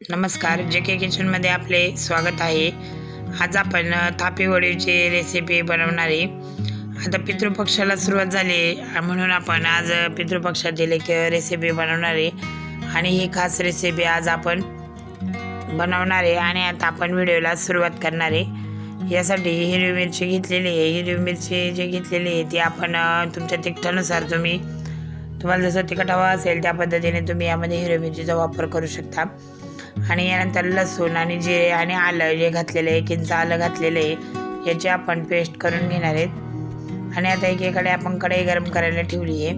नमस्कार. जे के किचनमध्ये आपले स्वागत आहे. आज आपण अ, थापी वडीची रेसिपी बनवणार आहे. आता पितृपक्षाला सुरुवात झाली आहे. म्हणून आपण आज पितृपक्षातील एक रेसिपी बनवणार आहे. आणि ही खास रेसिपी आज आपण बनवणार आहे. आणि आता आपण व्हिडिओला सुरुवात करणार आहे. यासाठी हिरवी मिरची घेतलेली आहे. हिरवी मिरची जी घेतलेली आहे ती आपण तुमच्या तिखटानुसार तुम्ही तुम्हाला जसं तिखट हवा असेल त्या पद्धतीने तुम्ही यामध्ये हिरवी मिरचीचा वापर करू शकता. आणि यानंतर लसूण आणि जिरे आणि आलं जे घातलेलं आहे किंच आलं घातलेलं आहे याची आपण पेस्ट करून घेणार आहेत. आणि आता एकीकडे आपण कढई गरम करायला ठेवली आहे.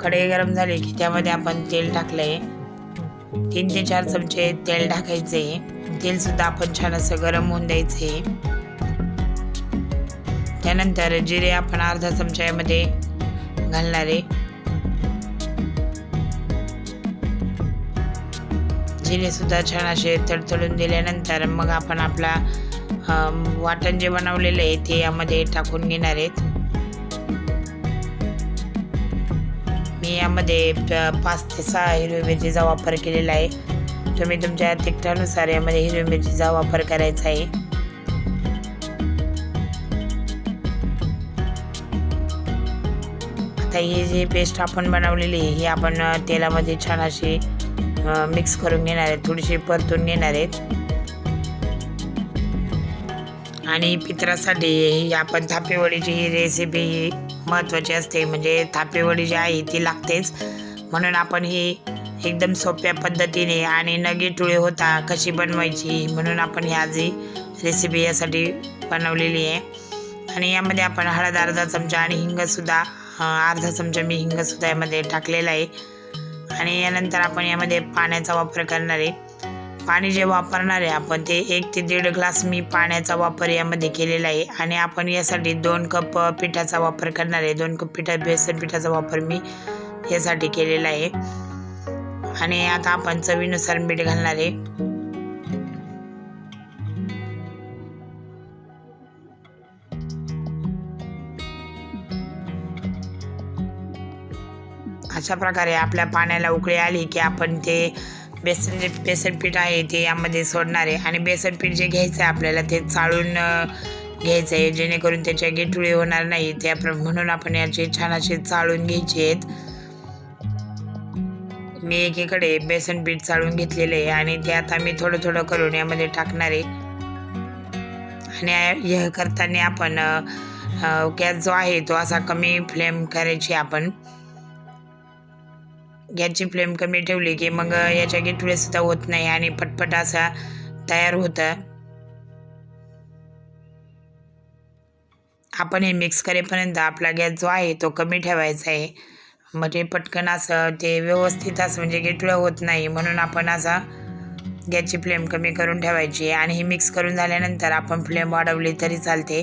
कढई गरम झाली की त्यामध्ये आपण तेल टाकलं आहे तीन ते चार चमचे तेल टाकायचे आहे. तेलसुद्धा आपण छान असं गरम होऊन द्यायचं आहे त्यानंतर जिरे आपण अर्धा चमचा यामध्ये घालणार आहे सुद्धा छान असे तडतडून दिल्यानंतर मग आपण आपला वाटण जे बनवलेलं आहे ते यामध्ये टाकून घेणार आहेत. मी यामध्ये प- पाच ते सहा हिरवी मिरचीचा वापर केलेला आहे. तुम्ही तुमच्या तिखटानुसार यामध्ये हिरवी मिरचीचा वापर करायचा आहे. आता ही जी पेस्ट आपण बनवलेली आहे ही आपण तेलामध्ये छान अशी मिक्स करून घेणार आहेत थोडीशी परतून घेणार आहेत. आणि पित्रासाठी ही आपण थापेवडीची ही रेसिपी ही महत्त्वाची असते म्हणजे थापेवडी जी आहे ती लागतेच. म्हणून आपण ही एकदम सोप्या पद्धतीने आणि नगी टुळे होता कशी बनवायची म्हणून आपण ही आज ही रेसिपी यासाठी बनवलेली आहे. आणि यामध्ये आपण हळद अर्धा चमचा आणि हिंगसुद्धा अर्धा चमचा मी हिंगसुद्धा यामध्ये टाकलेला आहे. आणि यानंतर आपण यामध्ये पाण्याचा वापर करणार आहे. पाणी जे वापरणार आहे आपण ते एक ते दीड ग्लास मी पाण्याचा वापर यामध्ये केलेला आहे. आणि आपण यासाठी दोन कप पिठाचा वापर करणार आहे. दोन कप पिठा बेसन पिठाचा वापर मी यासाठी केलेला आहे. आणि आता आपण चवीनुसार मीठ घालणार आहे. अशा प्रकारे आपल्या पाण्याला उकळी आली की आपण ते बेसन जे बेसन पीठ आहे ते यामध्ये सोडणार आहे. आणि बेसन पीठ जे घ्यायचं आहे आपल्याला ते चाळून घ्यायचं आहे. जेणेकरून त्याच्या गेटुळी होणार नाही. त्या म्हणून आपण याचे छान असे चाळून घ्यायचे आहेत. मी एकीकडे बेसन पीठ चाळून घेतलेले आहे आणि ते आता मी थोडं थोडं करून यामध्ये टाकणार आहे. आणि हे करताना आपण गॅस जो आहे तो असा कमी फ्लेम करायची आपण. गॅसची फ्लेम कमी ठेवली की मग याच्या गेटुळेसुद्धा होत नाही आणि पटपट असा तयार होतं. आपण हे मिक्स करेपर्यंत आपला गॅस जो आहे तो कमी ठेवायचा आहे. म्हणजे पटकन असं ते व्यवस्थित असं म्हणजे गेटुळं होत नाही म्हणून आपण असा गॅसची फ्लेम कमी करून ठेवायची आणि हे मिक्स करून झाल्यानंतर आपण फ्लेम वाढवली तरी चालते.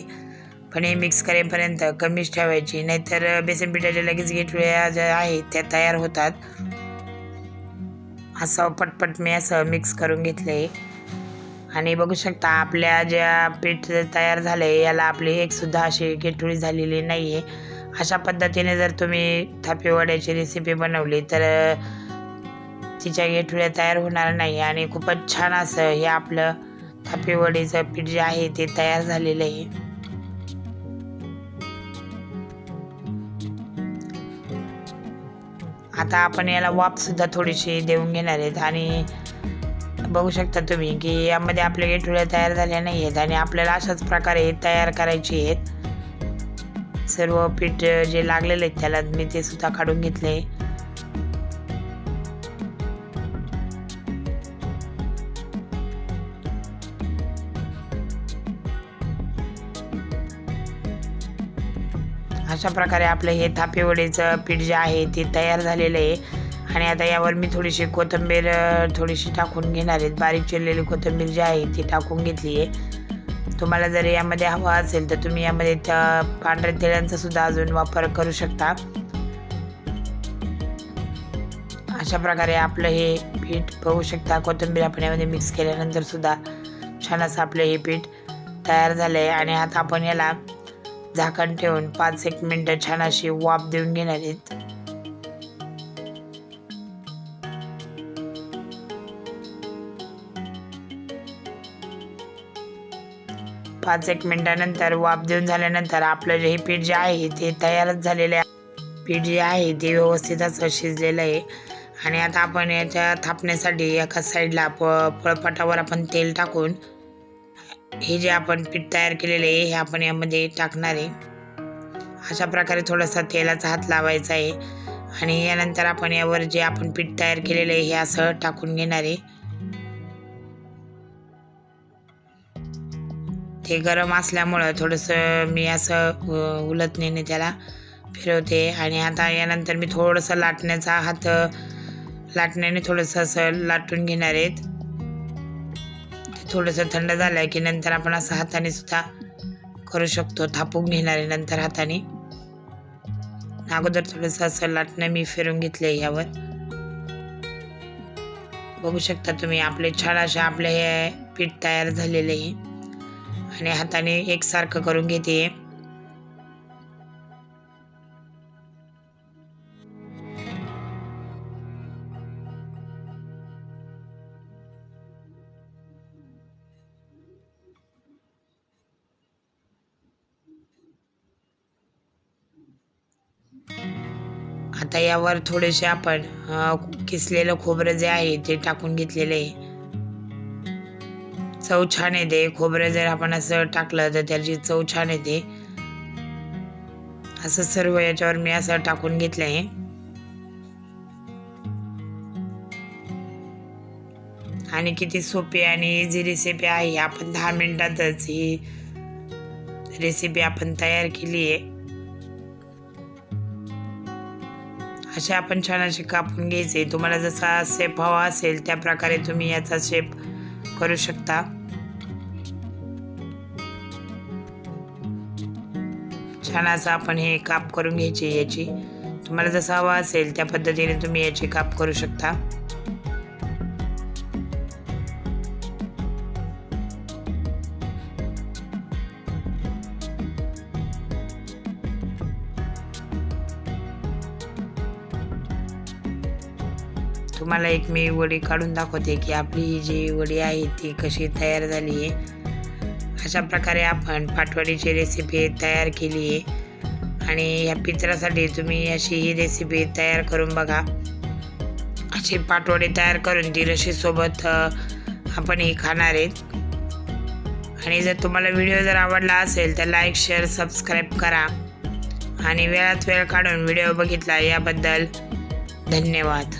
पण हे मिक्स करेपर्यंत कमीच ठेवायची. नाहीतर बेसन पिठाच्या लगेच गेटुळ्या ज्या आहेत त्या तयार होतात. असं पटपट मी असं मिक्स करून घेतलं. आहे आणि बघू शकता आपल्या ज्या पीठ तयार झालं आहे याला आपली एकसुद्धा अशी गेटुळी झालेली नाही आहे अशा पद्धतीने जर तुम्ही थापीवड्याची रेसिपी बनवली तर तिच्या गेटुळ्या तयार होणार नाही. आणि खूपच छान असं हे आपलं थापीवडीचं पीठ जे आहे ते तयार झालेलं आहे. आता आपण याला वाफ सुद्धा थोडीशी देऊन घेणार आहेत आणि बघू शकता तुम्ही की यामध्ये आपल्या गेठुळ्या तयार झाल्या नाही आहेत आणि आपल्याला अशाच प्रकारे तयार करायची आहेत. सर्व पीठ जे लागलेले आहेत त्याला मी ते सुद्धा काढून घेतले. अशा प्रकारे आपलं हे थापेवडीचं पीठ जे आहे ते तयार झालेलं आहे. आणि आता यावर मी थोडीशी कोथिंबीर थोडीशी टाकून घेणार आहेत बारीक चिरलेली कोथिंबीर जी आहे ती टाकून घेतली आहे. तुम्हाला जर यामध्ये हवा असेल तर तुम्ही यामध्ये त्या पांढऱ्या तेलांचा सुद्धा अजून वापर करू शकता. अशा प्रकारे आपलं हे पीठ बघू शकता. कोथिंबीर आपण यामध्ये मिक्स केल्यानंतर सुद्धा छान असं आपलं हे पीठ तयार झालं आहे आणि आता आपण याला झाकण ठेवून पाच एक मिनिट छान अशी वाफ देऊन घेणार आहेत. पाच एक मिनटानंतर वाफ देऊन झाल्यानंतर आपलं जे हे पीठ जे आहे ते तयारच झालेलं आहे. पीठ जे आहे ते व्यवस्थित असं शिजलेलं आहे. आणि आता आपण याच्या थापण्यासाठी एका साईडला प पळपाटावर आपण तेल टाकून हे जे आपण पीठ तयार केलेलं आहे हे आपण यामध्ये टाकणार आहे. अशा प्रकारे थोडासा तेलाचा हात लावायचा आहे. आणि यानंतर आपण यावर जे आपण पीठ तयार केलेलं आहे हे असं टाकून घेणार आहे. ते गरम असल्यामुळं थोडंसं मी असं अ, उलटणीने त्याला फिरवते. आणि आता यानंतर मी थोडंसं लाटण्याचा हात लाटण्याने थोडंसं असं लाटून घेणार आहेत. थोडंसं थंड झालं की नंतर आपण असं हाताने सुद्धा करू शकतो. थापून घेणारे नंतर हाताने. अगोदर थोडंसं असं लाटणं मी फिरून घेतलं यावर. बघू शकता तुम्ही आपले छान असे आपले हे पीठ तयार झालेले आहे. आणि हाताने एकसारखं करून घेते. आता यावर थोडेसे आपण किसलेलं खोबरं जे आहे ते टाकून घेतलेलं आहे. चव छान येते. खोबरं जर आपण असं टाकलं तर त्याची चव छान येते. असं सर्व याच्यावर मी असं टाकून घेतलं आहे. आणि किती सोपी आणि इझी रेसिपी आहे. आपण दहा मिनिटातच ही रेसिपी आपण तयार केली आहे. असे आपण छान असे कापून घ्यायचे. तुम्हाला जसा शेप हवा असेल त्या प्रकारे तुम्ही याचा शेप करू शकता. छान असं आपण हे काप करून घ्यायचे याची. तुम्हाला जसा हवा असेल त्या पद्धतीने तुम्ही याची काप करू शकता. तुम्हाला एक मी वडी काढून दाखवते की आपली ही जी वडी आहे ती कशी तयार झाली आहे. अशा प्रकारे आपण पाटवडीची रेसिपी तयार केली आहे. आणि या पित्रासाठी तुम्ही अशी ही रेसिपी तयार करून बघा. अशी पाटवडी तयार करून ती रशीसोबत आपण ही खाणार आहेत. आणि जर तुम्हाला व्हिडिओ जर आवडला असेल तर लाईक शेअर सबस्क्राईब करा. आणि वेळात वेळ काढून व्हिडिओ बघितला याबद्दल धन्यवाद.